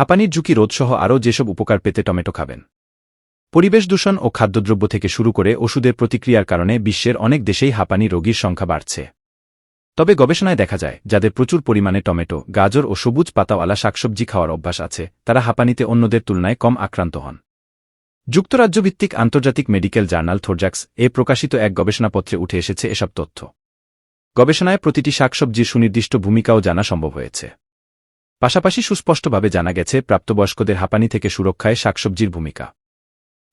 হাঁপানির ঝুঁকি রোধসহ আরও যেসব উপকার পেতে টমেটো খাবেন। পরিবেশ দূষণ ও খাদ্যদ্রব্য থেকে শুরু করে ওষুধের প্রতিক্রিয়ার কারণে বিশ্বের অনেক দেশেই হাঁপানি রোগীর সংখ্যা বাড়ছে। তবে গবেষণায় দেখা যায়, যাদের প্রচুর পরিমাণে টমেটো, গাজর ও সবুজ পাতাওয়ালা শাকসবজি খাওয়ার অভ্যাস আছে, তারা হাঁপানিতে অন্যদের তুলনায় কম আক্রান্ত হন। যুক্তরাজ্যভিত্তিক আন্তর্জাতিক মেডিকেল জার্নাল থোরজাক্স এ প্রকাশিত এক গবেষণাপত্রে উঠে এসেছে এসব তথ্য। গবেষণায় প্রতিটি শাকসবজির সুনির্দিষ্ট ভূমিকাও জানা সম্ভব হয়েছে। পাশাপাশি সুস্পষ্টভাবে জানা গেছে, প্রাপ্তবয়স্কদের হাঁপানি থেকে সুরক্ষায় শাকসবজির ভূমিকা।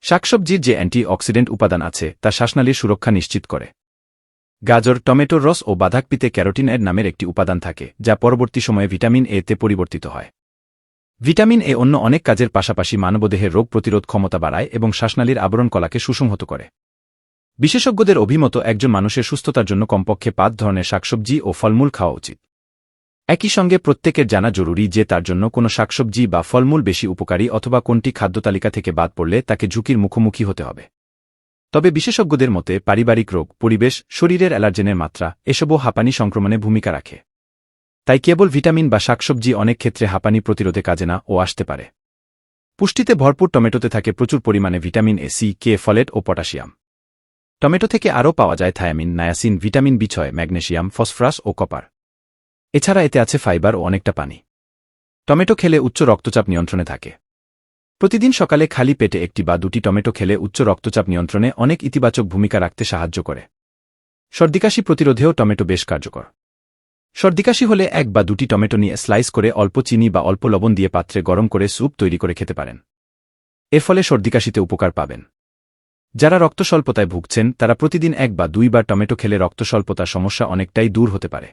শাকসবজির যে অ্যান্টি অক্সিডেন্ট উপাদান আছে, তা শ্বাসনালীর সুরক্ষা নিশ্চিত করে। গাজর টমেটোর রস ও বাধাকপিতে ক্যারোটিন এর নামের একটি উপাদান থাকে, যা পরবর্তী সময়ে ভিটামিন এ তে পরিবর্তিত হয়। ভিটামিন এ অন্য অনেক কাজের পাশাপাশি মানবদেহের রোগ প্রতিরোধ ক্ষমতা বাড়ায় এবং শ্বাসনালীর আবরণ কলাকে সুসংহত করে। বিশেষজ্ঞদের অভিমত, একজন মানুষের সুস্থতার জন্য কমপক্ষে পাঁচ ধরনের শাকসবজি ও ফলমূল খাওয়া উচিত। একই সঙ্গে প্রত্যেকের জানা জরুরি যে তার জন্য কোনো শাকসবজি বা ফলমূল বেশি উপকারী অথবা কোনটি খাদ্যতালিকা থেকে বাদ পড়লে তাকে ঝুঁকির মুখোমুখি হতে হবে। তবে বিশেষজ্ঞদের মতে পারিবারিক রোগ, পরিবেশ, শরীরের অ্যালার্জেনের মাত্রা, এসবও হাঁপানি সংক্রমণে ভূমিকা রাখে। তাই কেবল ভিটামিন বা শাকসবজি অনেক ক্ষেত্রে হাঁপানি প্রতিরোধে কাজে না ও আসতে পারে। পুষ্টিতে ভরপুর টমেটোতে থাকে প্রচুর পরিমাণে vitamin A, C, K, folate O potassium. Tomato থেকে আরও পাওয়া যায় থায়ামিন, নায়াসিন, ভিটামিন বি ছয়, ম্যাগনেশিয়াম, ফসফরাস ও কপার। এছাড়া এতে আছে ফাইবার ও অনেকটা পানি। টমেটো খেলে উচ্চ রক্তচাপ নিয়ন্ত্রণে থাকে। প্রতিদিন সকালে খালি পেটে একটি বা দুটি টমেটো খেলে উচ্চ রক্তচাপ নিয়ন্ত্রণে অনেক ইতিবাচক ভূমিকা রাখতে সাহায্য করে। সর্দিকাশি প্রতিরোধেও টমেটো বেশ কার্যকর। সর্দিকাশি হলে এক বা দুটি টমেটো নিয়ে স্লাইস করে অল্প চিনি বা অল্প লবণ দিয়ে পাত্রে গরম করে স্যুপ তৈরি করে খেতে পারেন। এর ফলে সর্দিকাশিতে উপকার পাবেন। যারা রক্তস্বল্পতায় ভুগছেন, তারা প্রতিদিন এক বা দুইবার টমেটো খেলে রক্তস্বল্পতার সমস্যা অনেকটাই দূর হতে পারে।